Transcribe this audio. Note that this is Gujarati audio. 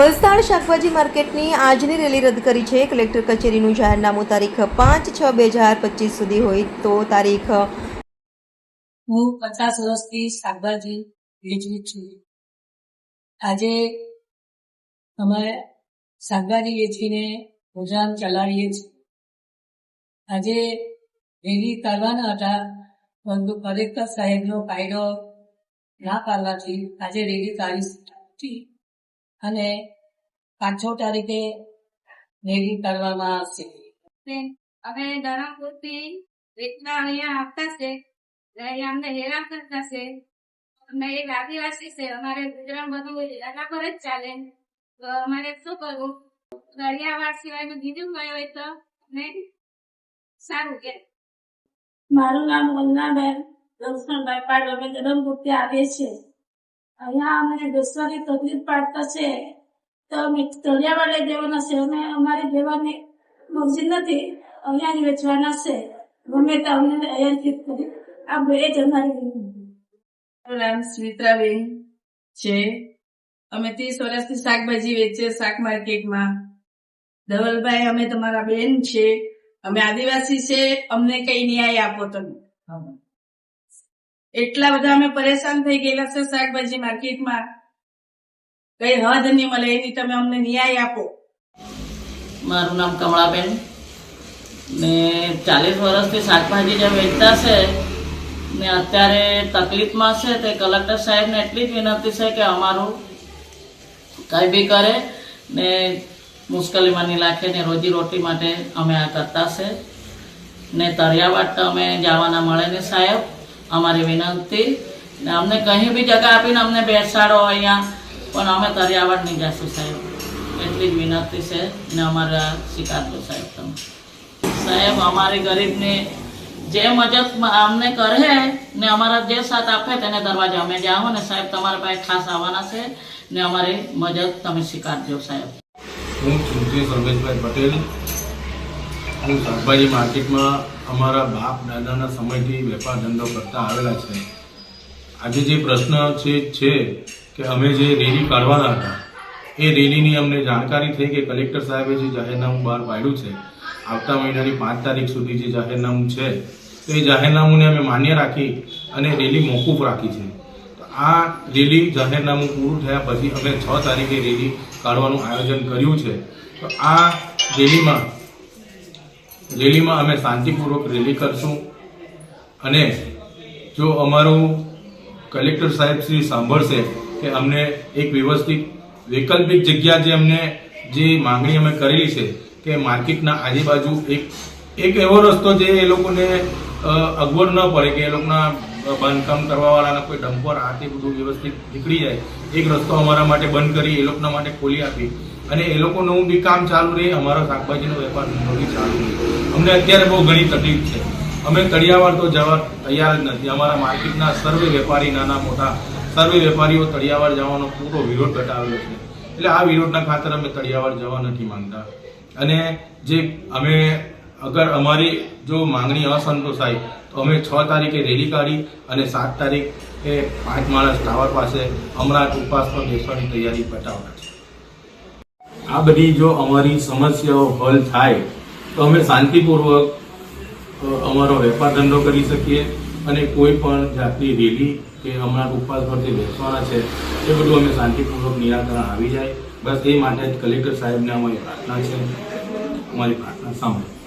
વલસાડ શાકભાજી માર્કેટની આજની રેલી રદ કરી છે. કલેક્ટર કચેરીનું જાહેરનામું તારીખ પાંચ છ બે હજાર પચીસ સુધી હોય તો તારીખ હું પચાસ વર્ષથી શાકભાજી વેચું છું. આજે અમારે શાકભાજી વેચીને ગુજરાન ચલાવીએ છીએ. આજે રેલી કરવાના હતા, પરંતુ કલેક્ટર સાહેબનો કાયદો ના પાડવાથી આજે રેલી કાઢી અને પાંચસો તારીખે રેલી કાઢવામાં આવશે. અમે ધરમપુરથી રીતના અહીંયા આવતા છે. અહીંયા અમને હેરાન કરતા છે. અમે એક આદિવાસી છે. અમારે ગુજરાત બધું એના પર જ ચાલે. તો અમારે શું કરવું? દરિયાવાડ સિવાયનું બીજું કઈ હોય તો? ને સારું કે. મારું નામ વંદનાબેન. લક્ષ્મણભાઈ પાડ અમે ધરમપુરથી આવીએ છીએ. અહીંયા અમને બેસવાની તકલીફ પાડતા છે તો અમે તળિયામાં લઈ દેવાના છે. અમે અમારી દેવાની મરજી નથી અહીંયા વેચવાના છે. ગમે તો અમને અહીંયાથી કરી આ બે જ અમારી નામ સ્મિત્રાબેન છે. અમે ત્રીસ વર્ષથી શાકભાજી વેચીએ શાક માર્કેટમાં. ધવલભાઈ અમે તમારા બેન છે. અમે આદિવાસી છે. અમને કઈ ન્યાય આપો તમે. એટલા બધા અમે પરેશાન થઈ ગયેલા છે શાકભાજી માર્કેટમાં. કઈ હદ નહીં મળે, એની તમે અમને ન્યાય આપો. મારું નામ કમળાબેન. ને ચાલીસ વર્ષથી શાકભાજી જે વેચતા છે, ને અત્યારે તકલીફમાં છે, તે કલેક્ટર સાહેબને એટલી જ વિનંતી છે કે અમારું કંઈ બી કરે, ને મુશ્કેલીમાં નહીં રાખે ને રોજી રોટી માટે અમે આ કરતા છે. ને તરિયાવાટ તો અમે જવાના મળે ને સાહેબ. અમારી વિનંતી. ને અમને કहीं બી જગા આપીને અમને બેસાડો અહીંયા. પણ અમે તરિયાવાડ નહીં જશું સાહેબ. એટલી જ વિનંતી છે. ને અમારા સ્વીકારજો સાહેબ તમે. સાહેબ, અમારી ગરીબને જે મદદ અમને કરે ને અમારા જે સાથ આપે તેને દરવાજે અમે જાઓ ને સાહેબ, તમારા પાસે ખાસ આવવાના છે. ને અમારી મદદ તમે સ્વીકારજો સાહેબ. હું ચૂંટણી પટેલ. હું શાકભાજી માર્કેટમાં અમારા બાપ દાદાના સમયથી વેપાર ધંધો કરતા આવેલા છે. આજે જે પ્રશ્ન છે છે કે અમે જે રેલી કાઢવાના હતા, એ રેલીની અમને જાણકારી થઈ કે કલેક્ટર સાહેબે જે જાહેરનામું બહાર પાડ્યું છે, આવતા મહિનાની પાંચ તારીખ સુધી જે જાહેરનામું છે, તો એ જાહેરનામુંને અમે માન્ય રાખી અને રેલી મોકૂફ રાખી છે. આ રેલી જાહેરનામું પૂરું થયા પછી અમે છ તારીખે રેલી કાઢવાનું આયોજન કર્યું છે. તો આ રેલીમાં રેલીમાં અમે શાંતિપૂર્વક રેલી કરશું. અને જો અમારું કલેક્ટર સાહેબ શ્રી સાંભળશે કે અમને એક વ્યવસ્થિત વૈકલ્પિક જગ્યા જે અમને જે માંગણી અમે કરેલી છે કે માર્કેટના આજુબાજુ એક એક એવો રસ્તો જે એ લોકોને અગવડ ન પડે કે એ લોકોના બાંધકામ કરવાવાળાના કોઈ ડમ્પર આ તે બધું વ્યવસ્થિત નીકળી જાય, એક રસ્તો અમારા માટે બંધ કરી એ લોકોના માટે ખોલી આપી. અને એ લોકોનું બી કામ ચાલુ રહે, અમારો શાકભાજીનો વેપાર બી ચાલુ રહે. અમને અત્યારે બહુ ઘણી તકલીફ છે. અમે તળિયાવાડ તો જવા તૈયાર જ નથી. અમારા માર્કેટના સર્વે વેપારી, નાના મોટા સર્વે વેપારીઓ તળિયાવાડ જવાનો પૂરો વિરોધ ઘટાવ્યો છે. એટલે આ વિરોધના ખાતર અમે તળિયાવાડ જવા નથી માંગતા. અને જે અમે અગર અમારી જો માંગણી અસંતોષાય, તો અમે છ તારીખે રેલી કાઢી અને સાત તારીખે પાંચ માણસ ટાવર પાસે અમરાત ઉપવાસ પર બેસવાની તૈયારી બતાવવાના છે. આ બધી જો અમારી સમસ્યાઓ હલ થાય, તો અમે શાંતિપૂર્વક અમારો વેપાર ધંધો કરી શકીએ અને કોઈ પણ જાતની રેલી કે હમણાં ઉપવાસ પરથી બેસવાના છે, એ બધું અમે શાંતિપૂર્વક નિરાકરણ આવી જાય. બસ એ માટે જ કલેક્ટર સાહેબને અમારી પ્રાર્થના છે. અમારી પ્રાર્થના સાંભળો.